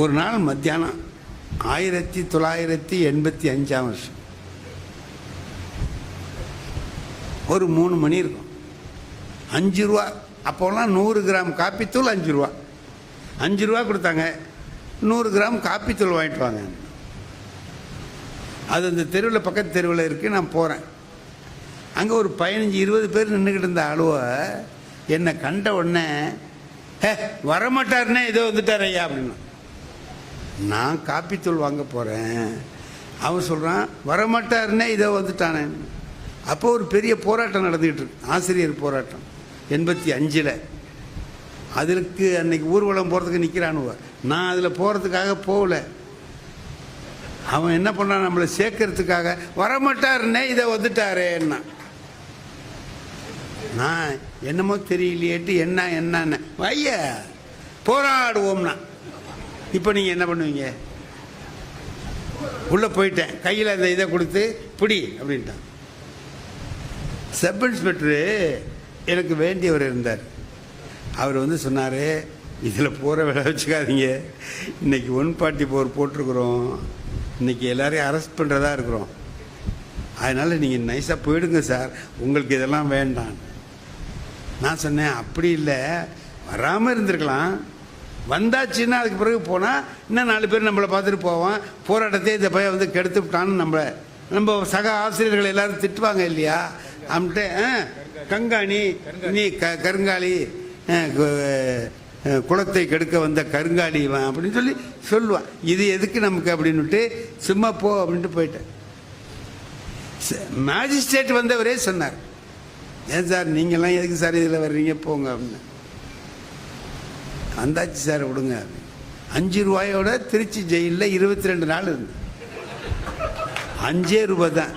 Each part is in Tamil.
ஒரு நாள் மத்தியானம் ஆயிரத்தி தொள்ளாயிரத்தி எண்பத்தி அஞ்சாம் வருஷம். ஒரு மூணு மணி இருக்கும். அஞ்சு ரூபா அப்போல்லாம் நூறு கிராம் காப்பித்தூள் அஞ்சு ரூபா. அஞ்சு ரூபா கொடுத்தாங்க. நூறு கிராம் காப்பித்தூள் வாங்கிட்டு வாங்க. அது அந்த தெருவில் பக்கத்து தெருவில் இருக்குது நான் போகிறேன் அங்கே ஒரு பதினஞ்சு இருபது பேர் நின்றுக்கிட்டு இருந்த அழுவை என்னை கண்ட உடனே ஹே வரமாட்டாருன்னே இதோ வந்துட்டார் ஐயா அப்படின்னு. நான் காப்பித்தூள் வாங்க போகிறேன் அவன் சொல்கிறான் வரமாட்டாருன்னே இதை வந்துட்டானே. அப்போ ஒரு பெரிய போராட்டம் நடந்துக்கிட்டு இருக்கு. ஆசிரியர் போராட்டம் எண்பத்தி அஞ்சில். அதற்கு அன்னைக்கு ஊர்வலம் போகிறதுக்கு நிற்கிறானுவ நான் அதில் போகிறதுக்காக போகல. அவன் என்ன பண்ணான்? நம்மளை சேர்க்கறதுக்காக வரமாட்டாருன்னே இதை வந்துட்டாரேன்னா. நான் என்னமோ தெரியலையேட்டு என்ன என்னன்னு. வைய போராடுவோம்னா. இப்போ நீங்கள் என்ன பண்ணுவீங்க? உள்ளே போயிட்டேன். கையில் அந்த இதை கொடுத்து பிடி அப்படின்ட்டான். சப் இன்ஸ்பெக்டரு எனக்கு வேண்டியவர் இருந்தார். அவர் வந்து சொன்னார் இதில் போகிற வேலை வச்சுக்காதீங்க. இன்றைக்கி ஒன் பார்ட்டி போர் போட்டிருக்கிறோம். இன்றைக்கி எல்லாரையும் அரெஸ்ட் பண்ணுறதா இருக்கிறோம். அதனால் நீங்கள் நைஸாக போயிடுங்க சார் உங்களுக்கு இதெல்லாம் வேண்டாம். நான் சொன்னேன் அப்படி இல்லை. வராமல் இருந்திருக்கலாம். வந்தாச்சுன்னா அதுக்கு பிறகு போனால் இன்னும் நாலு பேர் நம்மளை பார்த்துட்டு போவான். போராட்டத்தை இந்த பையன் வந்து கெடுத்து விட்டான்னு நம்மளை. நம்ம சக ஆசிரியர்கள் எல்லாரும் திட்டுவாங்க இல்லையா? அப்படின்ட்டு "ஆ, கங்காணி நீ க கருங்காலி கு- குளத்தை கெடுக்க வந்த கருங்காலி இவன் அப்படின்னு சொல்லி சொல்லுவான். இது எதுக்கு நமக்கு அப்படின்னுட்டு சும்மா போ அப்படின்ட்டு போயிட்டேன் மேஜிஸ்ட்ரேட் வந்தவரே சொன்னார். ஏன் சார் நீங்கள்லாம் எதுக்கு சார் இதில் வர்றீங்க? போங்க அப்படின்னு. வந்தாச்சு சார் விடுங்க. அஞ்சு ரூபாயோட திருச்சி ஜெயிலில் இருபத்தி ரெண்டு நாள் இருந்து. அஞ்சே ரூபாய் தான்.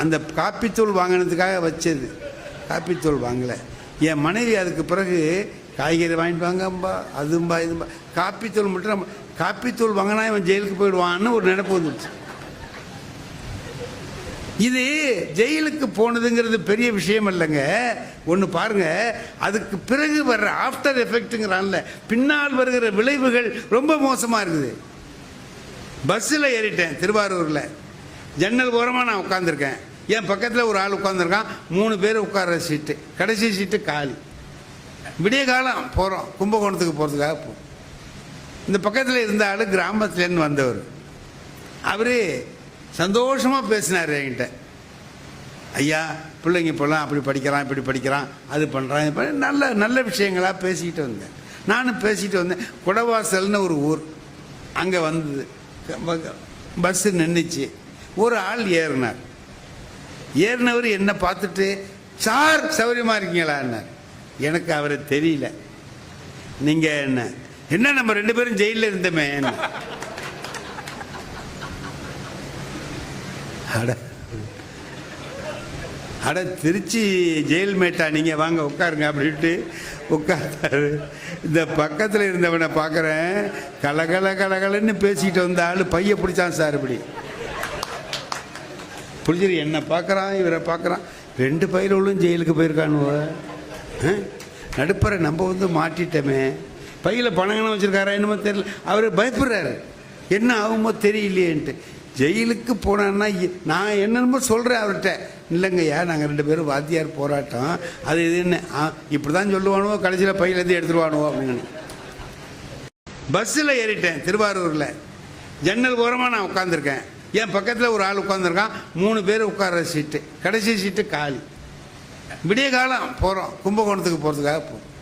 அந்த காப்பித்தூள் வாங்கினதுக்காக வச்சது. காப்பித்தூள் வாங்கலை. என் மனைவி அதுக்கு பிறகு காய்கறி வாங்கிட்டு வாங்கம்பா அதும்பா இதும்பா. காப்பித்தூள் மட்டும் நம்ம காப்பித்தூள் வாங்கினா இவன் ஜெயிலுக்கு போயிடுவான்னு ஒரு நினைப்பு வந்துடுச்சு. இது ஜெயிலுக்கு போனதுங்கிறது பெரிய விஷயம் இல்லைங்க. ஒன்று பாருங்க அதுக்கு பிறகு வர்ற ஆஃப்டர் எஃபெக்ட்டுங்கிறான்ல பின்னால் வருகிற விளைவுகள் ரொம்ப மோசமாக இருக்குது. பஸ்ஸில் ஏறிட்டேன் திருவாரூரில். ஜன்னல் ஓரமாக நான் உட்காந்துருக்கேன் என் பக்கத்தில் ஒரு ஆள் உட்காந்துருக்கான் மூணு பேர் உட்கார்ற சீட்டு கடைசி சீட்டு காலி. விடிய காலம் போகிறோம் கும்பகோணத்துக்கு போகிறதுக்காக போ. இந்த பக்கத்தில் இருந்த ஆள் கிராமத்துலேருந்து வந்தவர். அவர் சந்தோஷமாக பேசினார் என்கிட்ட. ஐயா பிள்ளைங்க இப்போல்லாம் அப்படி படிக்கிறான் இப்படி படிக்கிறான் அது பண்ணுறான் இது நல்ல நல்ல விஷயங்களாக பேசிக்கிட்டு வந்தேன். நானும் பேசிகிட்டு வந்தேன். குடவாசல்னு ஒரு ஊர். அங்கே வந்தது. பஸ்ஸு நின்றுச்சு ஒரு ஆள் ஏறினார். ஏறினவர் என்னை பார்த்துட்டு சார் சௌரியமாக இருக்கீங்களான்னார் எனக்கு அவரை தெரியல. நீங்கள் என்ன? என்ன நம்ம ரெண்டு பேரும் ஜெயிலில் இருந்தோமே? அட. அட திருச்சி ஜெயில்மேட்டா நீங்கள் வாங்க உட்காருங்க அப்படின்ட்டு உட்கார்ந்தாரு. இந்த பக்கத்தில் இருந்தவனை பார்க்குறேன் கலகல கலகலன்னு பேசிக்கிட்டு வந்த ஆள் பைய பிடிச்சான் சார் இப்படி. புரிஞ்சுது என்னை பார்க்குறான் இவரை பார்க்குறான் ரெண்டு பயிர்களும் ஜெயிலுக்கு போயிருக்கானுவ ஆ? நடுப்பறை நம்ம வந்து மாட்டிட்டோமே. பையில் பணங்கன்னு வச்சுருக்காரா என்னமோ தெரியல. அவர் பயப்படுறாரு. என்ன ஆகுமோ தெரியலையேன்ட்டு. ஜெயிலுக்கு போனான்னா நான் என்னென்னமோ சொல்கிறேன் அவர்கிட்ட. இல்லைங்கய்யா நாங்கள் ரெண்டு பேரும் வாத்தியார் போராட்டம். அது இதுன்னு இப்படி தான் சொல்லுவானுவோ கடைசியில் பையிலேருந்து எடுத்துருவானுவோ அப்படின்னு. பஸ்ஸில் ஏறிட்டேன் திருவாரூரில். ஜன்னல் ஓரமாக நான் உட்காந்துருக்கேன் என் பக்கத்தில் ஒரு ஆள் உட்காந்துருக்கான் மூணு பேர் உட்கார்ற சீட்டு. கடைசி சீட்டு காலி. விடிய காலம் போகிறோம் கும்பகோணத்துக்கு போகிறதுக்காக போகிறோம்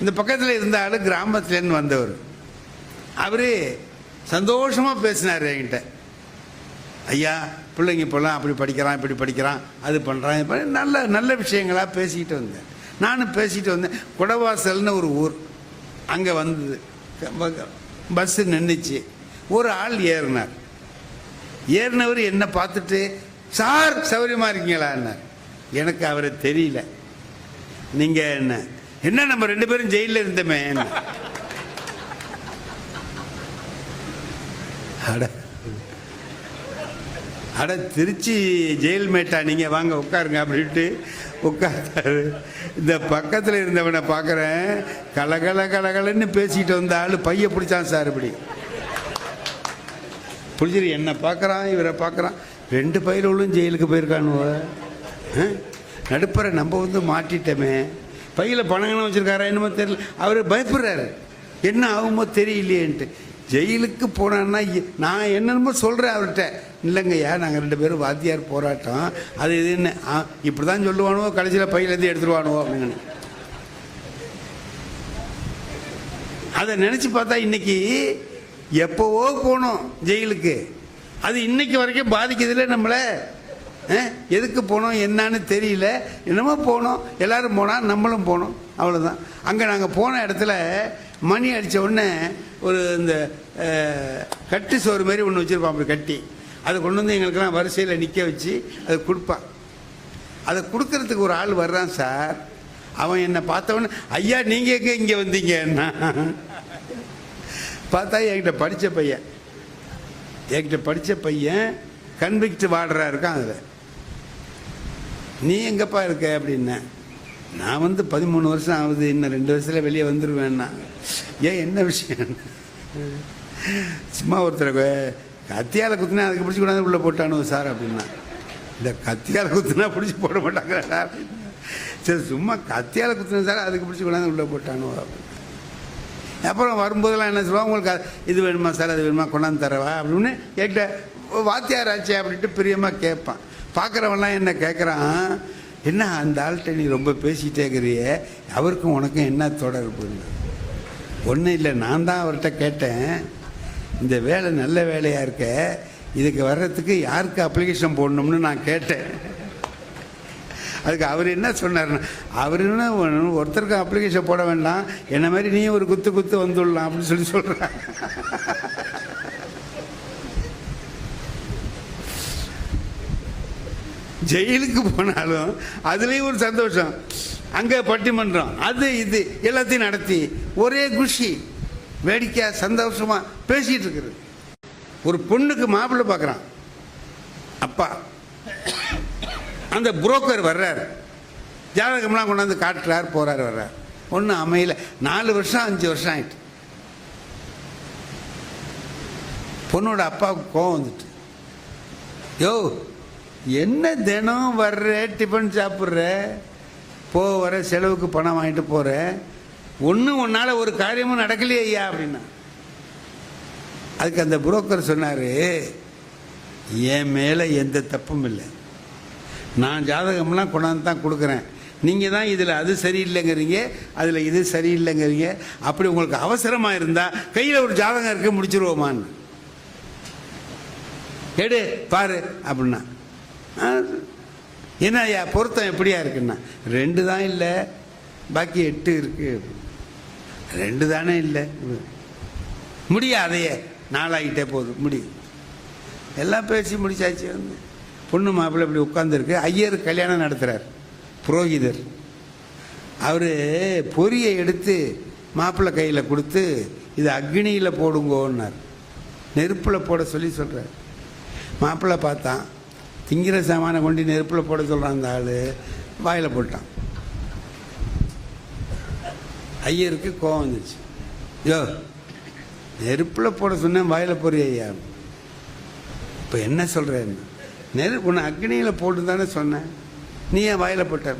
இந்த பக்கத்தில் இருந்த ஆள் கிராமத்துலேருந்து வந்தவர். அவர் சந்தோஷமாக பேசினார் என்கிட்ட. ஐயா பிள்ளைங்க இப்போல்லாம் அப்படி படிக்கிறான் இப்படி படிக்கிறான் அது பண்ணுறான் இது பண்ண நல்ல நல்ல விஷயங்களாக பேசிக்கிட்டு வந்தேன். நானும் பேசிக்கிட்டு வந்தேன். குடவாசல்னு ஒரு ஊர் அங்கே வந்தது. பஸ்ஸு நின்றுச்சு ஒரு ஆள் ஏறினார். ஏறினவர் என்ன பார்த்துட்டு சார் சௌரியமாக இருக்கீங்களான்னார் எனக்கு அவரை தெரியல. நீங்கள் என்ன? என்ன நம்ம ரெண்டு பேரும் ஜெயிலில் இருந்தோமே. அட அட திருச்சி ஜெயில் மேட்டா நீங்கள் வாங்க உட்காருங்க அப்படின்ட்டு உட்கார்ந்தாரு. இந்த பக்கத்தில் இருந்தவனை பார்க்குறேன் கலகல கலகலன்னு பேசிக்கிட்டு வந்த ஆள் பைய பிடிச்சான் சார் இப்படி. புளிச்சேரி என்னை பார்க்குறான் இவரை பார்க்குறான் ரெண்டு பயிர்களும் ஜெயிலுக்கு போயிருக்கானுவ ஆ? நம்ம வந்து மாட்டிட்டோமே. பையில் பணங்கன்னு வச்சுருக்காரா என்னமோ தெரியல. அவர் பயப்படுறாரு. என்ன ஆகுமோ தெரியலையேன்ட்டு. ஜெயிலுக்கு போனான்னா நான் என்னென்னமோ சொல்கிறேன் அவர்கிட்ட. இல்லைங்கய்யா நாங்கள் ரெண்டு பேரும் வாத்தியார் போராட்டம். அது இதுன்னு ஆ இப்படி தான் சொல்லுவானுவோ கடைசியில் பையிலேருந்து எடுத்துருவானுவோ அப்படின்னு. அதை நினச்சி பார்த்தா இன்னைக்கு எப்போவோ போனோம் ஜெயிலுக்கு. அது இன்னைக்கு வரைக்கும் பாதிக்குதுல நம்மளை? எதுக்கு போனோம் என்னன்னு தெரியல. என்னமோ போனோம் எல்லாரும் போனால் நம்மளும் போனோம். அவ்வளோதான் அங்கே நாங்கள் போன இடத்துல மணி அடித்த உடனே ஒரு இந்த கட்டு சோறு மாதிரி ஒன்று வச்சுருப்பான் அப்படி கட்டி. அதை கொண்டு வந்து எங்களுக்கெல்லாம் வரிசையில் நிற்க வச்சு அதை கொடுப்பான். அதை கொடுக்கறதுக்கு ஒரு ஆள் வர்றான் சார். அவன் என்னை பார்த்தவொன்னே ஐயா நீங்கள் எங்கே இங்கே வந்தீங்கன்னா? பார்த்தா என்கிட்ட படித்த பையன். என்கிட்ட படித்த பையன் கன்விக்ட் வாடுறா இருக்கான் அதில். நீ எங்கப்பா இருக்க? அப்படின்னேன். நான் வந்து பதிமூணு வருஷம் ஆகுது இன்னும் ரெண்டு வருஷத்தில் வெளியே வந்துடுவேன்னா ஏன் என்ன விஷயம்? சும்மா ஒருத்தர் கத்தியால் குத்துனா அதுக்கு பிடிச்சி கொண்டாந்து உள்ளே போட்டானு சார் அப்படின்னா. இந்த கத்தியால் குத்துனா பிடிச்சி போட மாட்டாங்கடா அப்படின்னு. சரி சும்மா கத்தியால் குத்துனா சார் அதுக்கு பிடிச்சி கொண்டாந்து உள்ளே போட்டானு அப்புறம் வரும்போதெல்லாம் என்ன சொல்லுவாங்க உங்களுக்கு இது வேணுமா சார் அது வேணுமா கொண்டாந்து தரவா? அப்படின்னு என்கிட்ட வாத்தியார் ஆச்சே அப்படின்ட்டு பிரியமாக கேட்பான். பார்க்குறவன்லாம் என்ன கேட்குறான் என்ன அந்த ஆள்கிட்ட நீ ரொம்ப பேசிகிட்டே இருக்கிறியே? அவருக்கும் உனக்கும் என்ன தொடர்பு? ஒன்றும் இல்லை நான் தான் அவர்கிட்ட கேட்டேன். இந்த வேலை நல்ல வேலையாக இருக்க? இதுக்கு வர்றதுக்கு யாருக்கு அப்ளிகேஷன் போடணும்னு நான் கேட்டேன். அதுக்கு அவர் என்ன சொன்னார்னா அவர் என்ன அப்ளிகேஷன் போட வேண்டாம். என்ன மாதிரி நீ ஒரு குத்து குத்து வந்துடலாம் அப்படின்னு சொல்லி சொல்கிறாங்க ஜெயிலுக்கு போனாலும் அதுலேயும் ஒரு சந்தோஷம். அங்கே பட்டிமன்றம் அது இது எல்லாத்தையும் நடத்தி ஒரே குஷி வேடிக்கை சந்தோஷமாக பேசிகிட்டு இருக்கிறது ஒரு பொண்ணுக்கு மாப்பிள்ளை பார்க்குறான் அப்பா அந்த புரோக்கர் வர்றார். ஜாதகம்லாம் கொண்டாந்து காட்டுறார் போகிறார் வர்றார். ஒன்றும் அமையல. நாலு வருஷம் அஞ்சு வருஷம் ஆயிட்டு. பொண்ணோட அப்பாவுக்கு கோவம் வந்துட்டு. யோ என்ன தினம் வர்ற? டிஃபன் சாப்பிட்ற? போ வர செலவுக்கு பணம் வாங்கிட்டு போகிற ஒன்றும் உன்னால் ஒரு காரியமும் நடக்கலையே ஐயா அப்படின்னா. அதுக்கு அந்த புரோக்கர் சொன்னார் என் மேலே எந்த தப்பும் இல்லை. நான் ஜாதகம்லாம் கொண்டாந்து தான் கொடுக்குறேன். நீங்கள் தான் இதில் அது சரியில்லைங்கிறீங்க அதில் இது சரியில்லைங்கிறீங்க. அப்படி உங்களுக்கு அவசரமாக இருந்தால் கையில் ஒரு ஜாதகம் இருக்க முடிச்சிருவோமான்னு. எடு பாரு அப்படின்னா. என்ன ஐயா பொருத்தம் எப்படியா இருக்குன்னா ரெண்டு தான் இல்லை பாக்கி எட்டு இருக்கு. ரெண்டு தானே இல்லை. முடியாதையே நாளாகிட்டே போதும் முடியும் எல்லாம் பேசி முடிச்சாச்சு. வந்து பொண்ணு மாப்பிள்ளை இப்படி உட்காந்துருக்கு ஐயர் கல்யாணம் நடத்துகிறார் புரோகிதர். அவர் பொரியை எடுத்து மாப்பிள்ளை கையில் கொடுத்து இது அக்னியில் போடுங்கோன்னார். நெருப்பில் போட சொல்லி சொல்கிறார் மாப்பிள்ளை பார்த்தான். திங்கிற சாமானை கொண்டு நெருப்பில் போட சொல்கிறான் அந்த ஆள். வாயில் போட்டான். ஐயருக்கு கோவம் வந்துச்சு. யோ நெருப்பில் போட சொன்னேன் வாயில் போறிய ஐயா? இப்போ என்ன சொல்கிறேன்னு நெரு உன்னை அக்னியில் போட்டு தானே சொன்னேன். நீ ஏன் வாயில் போட்ட?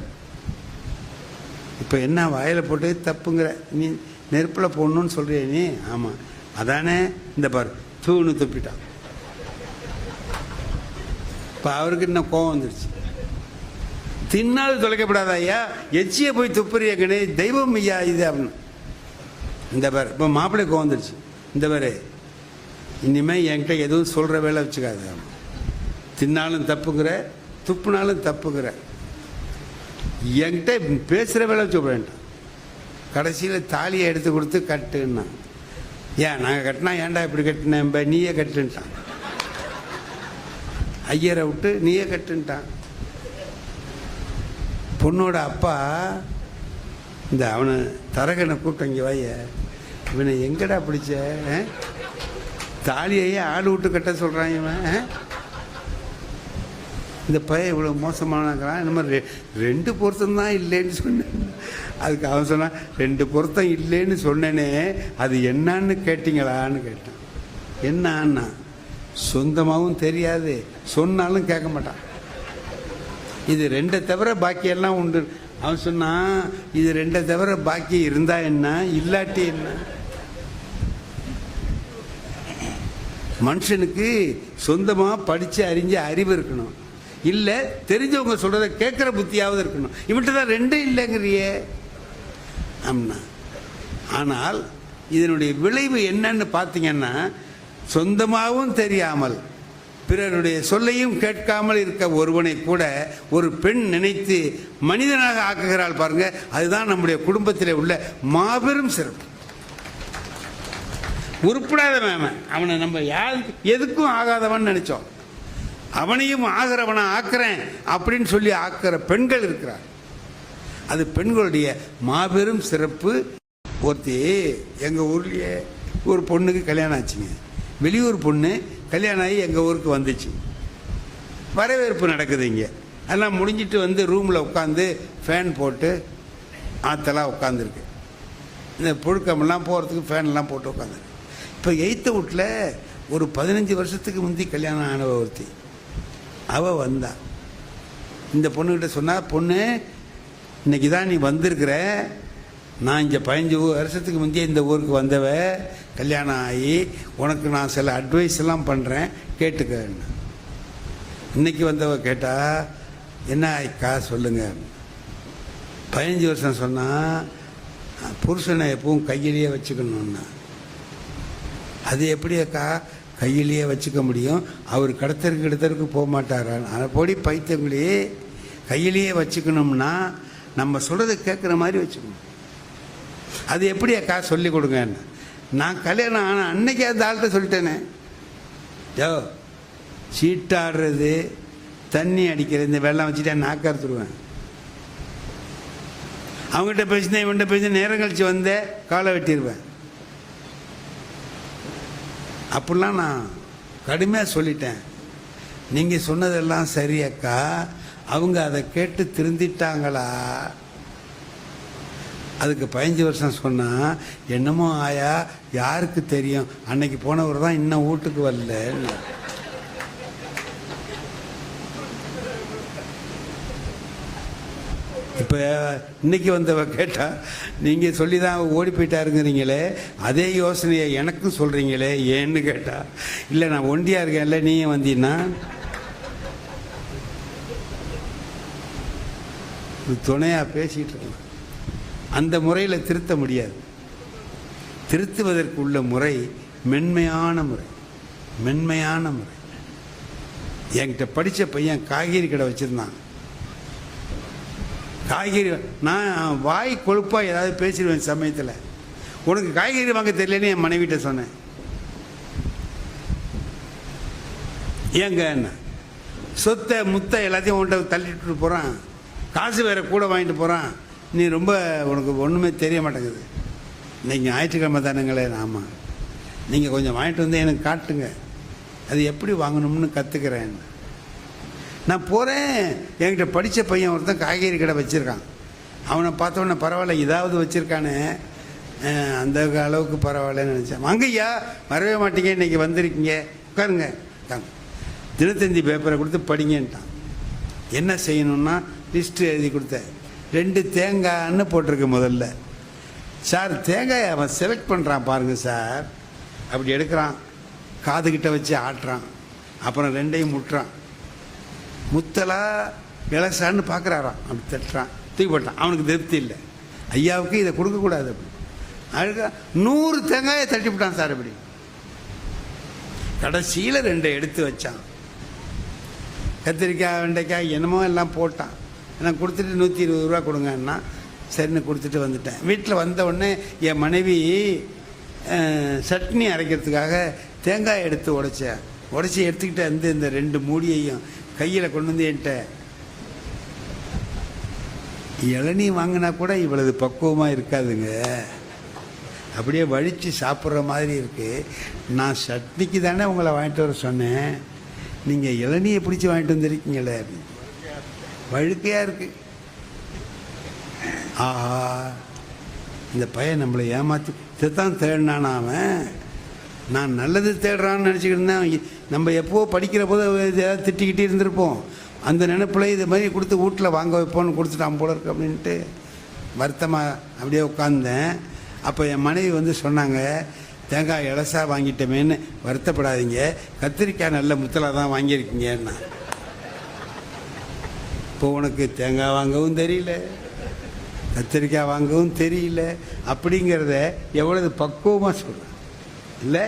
இப்போ என்ன வாயில் போட்டது தப்புங்கிற. நீ நெருப்பில் போடணும்னு சொல்கிறிய நீ? ஆமாம் அதானே இந்த பார் தூணு துப்பிட்டான். இப்போ அவருக்கு இன்னும் கோவம் வந்துடுச்சு தின்னால் தொலைக்கப்படாத ஐயா எச்சியை போய் துப்புறிய கணே தெய்வம் ஐயா இது அப்படின்னு. இந்த பேர் இப்போ மாப்பிள்ளை கோவம் வந்துடுச்சு இந்த பேர் இனிமேல் என்கிட்ட எதுவும் சொல்கிற வேலை வச்சுக்காது. தின்னாலும் தப்புங்கிற துப்புனாலும் தப்புங்கிற. என்கிட்ட பேசுகிற வேலை வச்சு வேண்டாம் கடைசியில் தாலியை எடுத்து கொடுத்து கட்டுன்னா. ஏன் நாங்கள் கட்டினா ஏன்டா இப்படி கட்டினேன்? நீயே கட்டுன்ட்டான். ஐயரை விட்டு நீயே கட்டுன்ட்டான். பொண்ணோட அப்பா இந்த அவனை தரகனை கூட்டம் இங்கே வாய இவனை எங்கடா பிடிச்ச தாலியையே ஆள் விட்டு கட்ட சொல்கிறான் இவன் இந்த பையன் இவ்வளோ மோசமானங்கிறான் இந்த மாதிரி ரெ- ரெண்டு பொருத்தம் தான் இல்லைன்னு சொன்னேன். அதுக்கு அவன் சொன்னான் ரெண்டு பொருத்தம் இல்லைன்னு சொன்னேனே அது என்னன்னு கேட்டிங்களான்னு கேட்டான். என்னான்னா? சொந்தமாகவும் தெரியாது. சொன்னாலும் கேட்க மாட்டான். இது ரெண்டை தவிர பாக்கியெல்லாம் உண்டு. அவன் சொன்னான் இது ரெண்டை தவிர பாக்கி இருந்தா என்ன? இல்லாட்டி என்ன? மனுஷனுக்கு சொந்தமாக படித்து அறிஞ்ச அறிவு இருக்கணும். இல்லை தெரிஞ்சவங்க சொல்கிறத கேட்குற புத்தியாவது இருக்கணும். இவன்ட்டு தான் ரெண்டும் இல்லைங்கிறியே. ஆம்னா ஆனால் இதனுடைய விளைவு என்னன்னு பார்த்தீங்கன்னா சொந்தமாகவும் தெரியாமல் பிறருடைய சொல்லையும் கேட்காமல் இருக்க ஒருவனை கூட ஒரு பெண் நினைத்து மனிதனாக ஆக்குகிறாள் பாருங்க அதுதான் நம்முடைய குடும்பத்தில் உள்ள மாபெரும் சிறப்பு. உருப்படாதவன் அவனை நம்ம யார் எதுக்கும் ஆகாதவன் நினைச்சோம். அவனையும் ஆகிறவனை ஆக்குறேன் அப்படின்னு சொல்லி ஆக்குற பெண்கள் இருக்கிறார். அது பெண்களுடைய மாபெரும் சிறப்பு. ஒருத்தி எங்கள் ஊர்லேயே ஒரு பொண்ணுக்கு கல்யாணம் ஆச்சுங்க. வெளியூர் பொண்ணு கல்யாணம் ஆகி எங்கள் ஊருக்கு வந்துச்சு. வரவேற்பு நடக்குது இங்கே. எல்லாம் முடிஞ்சிட்டு வந்து ரூமில் உட்காந்து ஃபேன் போட்டு ஆத்தெல்லாம் உட்காந்துருக்கு இந்த புழுக்கமெல்லாம் போகிறதுக்கு ஃபேன்லாம் போட்டு உட்காந்துருக்கு இப்போ எய்த்த வீட்டில் ஒரு பதினஞ்சு வருஷத்துக்கு முந்தி கல்யாணம் ஆனவ ஒருத்தி. அவள் வந்தா. இந்த பொண்ணுக்கிட்ட சொன்னால் பொண்ணு இன்னைக்கு தான் நீ வந்திருக்கிற. நான் இங்கே பதினஞ்சு வருஷத்துக்கு முந்தைய இந்த ஊருக்கு வந்தவ கல்யாணம் ஆகி உனக்கு நான் சில அட்வைஸ் எல்லாம் பண்ணுறேன் கேட்டுக்கன்னு இன்னைக்கு வந்தவ கேட்டால் என்ன ஆயிக்கா சொல்லுங்கள் பதினஞ்சு வருஷம் சொன்னால் புருஷனை எப்பவும் கையிலேயே வச்சுக்கணும்னா. அது எப்படி அக்கா? கையிலேயே வச்சுக்க முடியும். அவர் கடத்தருக்கு இடத்தருக்கு போக மாட்டாரான் போடி பைத்தங்களே கையிலேயே வச்சுக்கணும்னா நம்ம சொல்கிறத கேட்குற மாதிரி வச்சுக்கணும். அது எப்படி அக்கா சொல்லி கொடுங்கன்னு? நான் கல்யாணம் ஆனால் அன்னைக்கே அந்த ஆள்கிட்ட சொல்லிட்டேனே. யோ சீட்டாடுறது தண்ணி அடிக்கிறது இந்த வெள்ளம் வச்சுட்டா நான் அறுத்துருவேன் அவங்ககிட்ட பேசினேன் இவன்கிட்ட பேசினேன் நேரம் கழிச்சு வந்தே காலை வெட்டிடுவேன். அப்படிலாம் நான் கடுமையாக சொல்லிட்டேன். நீங்கள் சொன்னதெல்லாம் சரி அக்கா. அவங்க அதை கேட்டு திருந்திட்டாங்களா? அதுக்கு பதினஞ்சு வருஷம் சொன்னால் என்னமோ ஆயா யாருக்கு தெரியும்? அன்னைக்கு போனவர் தான் இன்னும் வீட்டுக்கு வரல. இப்போ இன்னைக்கு வந்தவ கேட்டால் நீங்கள் சொல்லி தான் ஓடி போயிட்டாருங்கிறீங்களே அதே யோசனையை எனக்கும் சொல்கிறீங்களே ஏன்னு கேட்டால் இல்லை நான் ஒண்டியாக இருக்கேன்ல நீயும் வந்தீங்கன்னா துணையாக பேசிகிட்டு இருக்கேன் அந்த முறையில் திருத்த முடியாது. திருத்துவதற்கு உள்ள முறை மென்மையான முறை. மென்மையான முறை. என்கிட்ட படித்த பையன் காய்கறி கடை வச்சுருந்தான். காய்கறி நான் வாய் கொழுப்பாக ஏதாவது பேசிடுவேன் சமயத்தில். உனக்கு காய்கறி வாங்க தெரியலன்னு என் மனைவிட்ட சொன்னேன். ஏங்க என்ன? சொத்தை முத்தை எல்லாத்தையும் உன்கிட்ட தள்ளிட்டு போகிறான் காசு வேற கூட வாங்கிட்டு போகிறான் நீ ரொம்ப உனக்கு ஒன்றுமே தெரிய மாட்டேங்குது. இன்றைக்கி ஞாயிற்றுக்கிழமை தானுங்களே ஆமாம் நீங்கள் கொஞ்சம் வாங்கிட்டு வந்து எனக்கு காட்டுங்க. அது எப்படி வாங்கணும்னு கற்றுக்கிறேன் நான் போகிறேன் என்கிட்ட படித்த பையன் ஒருத்தன் காய்கறி கடை வச்சுருக்கான். அவனை பார்த்தோன்னே பரவாயில்ல இதாவது வச்சுருக்கானே. அந்த அளவுக்கு பரவாயில்லன்னு நினச்சேன். வாங்கய்யா வரவே மாட்டீங்க இன்னைக்கு வந்திருக்கீங்க. உட்காருங்க. உட்காருங்க. தினத்தந்தி பேப்பரை கொடுத்து படிங்கன்ட்டான். என்ன செய்யணும்னா லிஸ்ட்டு எழுதி கொடுத்தேன். ரெண்டு தேங்காய்ன்னு போட்டிருக்கு முதல்ல. சார் தேங்காயை அவன் செலக்ட் பண்ணுறான் பாருங்கள் சார். அப்படி எடுக்கிறான். காதுகிட்ட வச்சு ஆட்டுறான். அப்புறம் ரெண்டையும் முட்டுறான். முத்தலா இலசான்னு பார்க்குறாராம் அப்படி தட்டுறான். தூக்கி போட்டான். அவனுக்கு திருப்தி இல்லை. ஐயாவுக்கு இதை கொடுக்கக்கூடாது அப்படி. அழுகா நூறு தேங்காயை தட்டி விட்டான் சார் இப்படி. கடைசியில் ரெண்டை எடுத்து வச்சான். கத்திரிக்காய் வெண்டைக்காய் என்னமோ எல்லாம் போட்டான். நான் கொடுத்துட்டு நூற்றி இருபது ரூபா கொடுங்கன்னா சரின்னு கொடுத்துட்டு வந்துட்டேன். வீட்டில் வந்த உடனே என் மனைவி சட்னி அரைக்கிறதுக்காக தேங்காய் எடுத்து உடைச்சேன் உடச்சி எடுத்துக்கிட்டு வந்து இந்த ரெண்டு மூடியையும் கையில் கொண்டு வந்து என்கிட்ட இளநீ வாங்கினா கூட இவ்வளவு பக்குவமாக இருக்காதுங்க. அப்படியே வழித்து சாப்பிட்ற மாதிரி இருக்குது நான் சட்னிக்கு தானே உங்களை வாங்கிட்டு வர சொன்னேன். நீங்கள் இளநியை பிடிச்சி வாங்கிட்டு வந்திருக்கீங்களே. அப்படின்னு வழுக்கையாக இருக்கு. ஆஹா இந்த பையன் நம்மளை ஏமாற்றி இதைத்தான் தேடினானா அவன். நான் நல்லது தேடுறான்னு நினச்சிக்கிட்டு இருந்தேன். நம்ம எப்போ படிக்கிற போது ஏதாவது திட்டிக்கிட்டே இருந்திருப்போம். அந்த நினைப்பில் இது மாதிரி கொடுத்து வீட்டில் வாங்க வைப்போன்னு கொடுத்துட்டான் போல இருக்கு அப்படின்ட்டு வருத்தமாக அப்படியே உட்காந்தேன் அப்போ என் மனைவி வந்து சொன்னாங்க தேங்காய் இலசா வாங்கிட்டோமேன்னு வருத்தப்படாதீங்க. கத்திரிக்காய் நல்ல முத்தலாக தான் வாங்கியிருக்கீங்கன்னா இப்போ உனக்கு தேங்காய் வாங்கவும் தெரியல கத்திரிக்காய் வாங்கவும் தெரியல அப்படிங்கிறத எவ்வளவு பக்குவமாக சொல்கிறேன் இல்லை?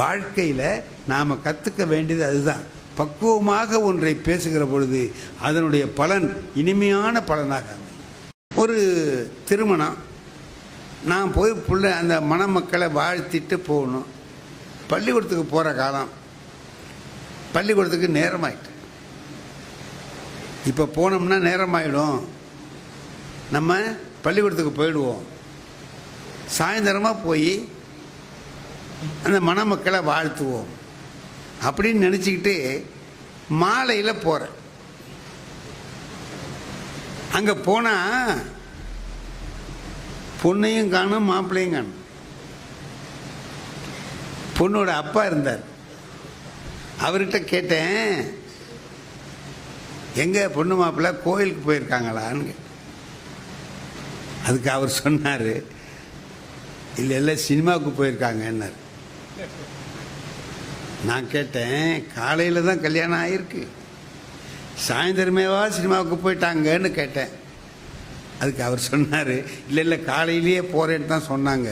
வாழ்க்கையில் நாம் கற்றுக்க வேண்டியது அதுதான். பக்குவமாக ஒன்றை பேசுகிற பொழுது அதனுடைய பலன் இனிமையான பலனாக ஒரு திருமணம் நான் போய் பிள்ளை அந்த மணமக்களை வாழ்த்திட்டு போகணும். பள்ளிக்கூடத்துக்கு போகிற காலம் பள்ளிக்கூடத்துக்கு நேரமாயிட்டு. இப்போ போனோம்னா நேரமாயிடும். நம்ம பள்ளிக்கூடத்துக்கு போயிடுவோம். சாயந்தரமாக போய் அந்த மணமக்களை வாழ்த்துவோம். அப்படின்னு நினச்சிக்கிட்டு மாலையில் போகிறேன் அங்கே போனால் பொண்ணையும் காணும் மாப்பிள்ளையும் காணும். பொண்ணோட அப்பா இருந்தார். அவர்கிட்ட கேட்டேன் எங்கே பொண்ணு மாப்பிள்ளை கோயிலுக்கு போயிருக்காங்களான்னு அதுக்கு அவர் சொன்னார். இல்லை இல்லை சினிமாவுக்கு போயிருக்காங்கன்னார். நான் கேட்டேன் காலையில் தான் கல்யாணம் ஆயிருக்கு. சாயந்தரமேவா சினிமாவுக்கு போயிட்டாங்கன்னு கேட்டேன். அதுக்கு அவர் சொன்னார் இல்லை இல்லை காலையிலேயே போகிறேன்னு தான் சொன்னாங்க.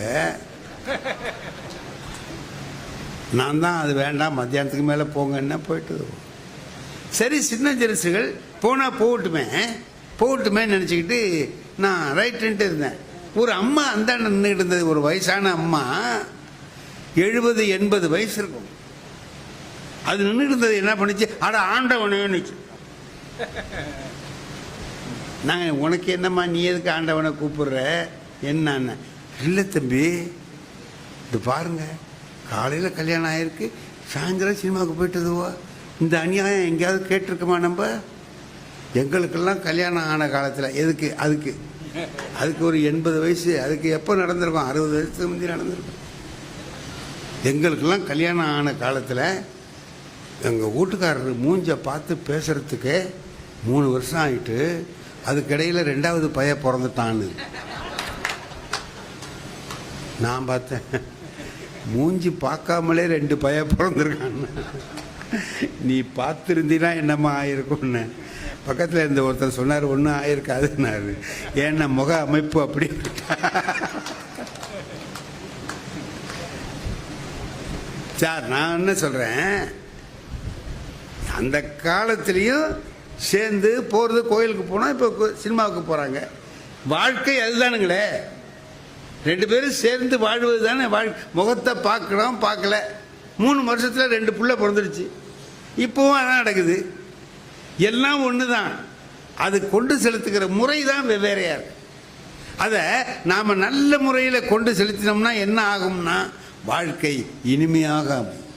நான் தான் அது வேண்டாம் மத்தியானத்துக்கு மேலே போங்கன்னா போயிட்டு சரி சின்ன ஜெருசுகள் போனால் போகட்டுமே. போகட்டுமே நினச்சிக்கிட்டு நான் ரைட்டுன்ட்டு இருந்தேன். ஒரு அம்மா அந்த நின்றுக்கிட்டு இருந்தது ஒரு வயசான அம்மா. எழுபது எண்பது வயசு இருக்கும். அது நின்றுட்டு இருந்தது என்ன பண்ணுச்சு? அட ஆண்டவனே நான் உனக்கு என்னம்மா நீ எதுக்கு ஆண்டவனை கூப்பிடுற? என்னன்னு இல்லை தம்பி இது பாருங்க காலையில் கல்யாணம் ஆயிருக்கு சாயந்தரம் சினிமாவுக்கு போயிட்டதுவா இந்த அநியாயம் எங்கேயாவது கேட்டிருக்குமா நம்ம? எங்களுக்கெல்லாம் கல்யாணம் ஆன காலத்தில். எதுக்கு? அதுக்கு. அதுக்கு ஒரு எண்பது வயசு. அதுக்கு எப்போ நடந்திருக்கும்? அறுபது வயசுக்கு முந்தி நடந்திருக்கும். எங்களுக்கெல்லாம் கல்யாணம் ஆன காலத்தில் எங்கள் வீட்டுக்காரர் மூஞ்ச பார்த்து பேசுகிறதுக்கு மூணு வருஷம் ஆகிட்டு அதுக்கிடையில் ரெண்டாவது பைய பிறந்துட்டான்னு. நான் பார்த்தேன். மூஞ்சி பார்க்காமலே ரெண்டு பைய பிறந்திருக்கான்னு. நீ பார்த்துருந்தீன்னா என்னம்மா ஆயிருக்கும்னு. பக்கத்தில் இருந்த ஒருத்தர் சொன்னார் ஒன்றும் ஆயிருக்காதுன்னாரு. ஏன்னா முக அமைப்பு அப்படி சார் நான் என்ன சொல்கிறேன் அந்த காலத்துலேயும் சேர்ந்து போகிறது கோயிலுக்கு போனால் இப்போ கோ- சினிமாவுக்கு போகிறாங்க வாழ்க்கை அதுதானுங்களே. ரெண்டு பேரும் சேர்ந்து வாழ்வது தானே வாழ் முகத்தை பார்க்குறோம் பார்க்கல. மூணு வருஷத்தில் ரெண்டு புள்ள பிறந்துடுச்சு இப்போவும் அதான் நடக்குது. எல்லாம் ஒன்று தான் அது கொண்டு செலுத்துகிற முறை தான் வெவ்வேறையாக அதை நாம் நல்ல முறையில் கொண்டு செலுத்தினோம்னா என்ன ஆகும்னா வாழ்க்கை இனிமையாக அமையும்.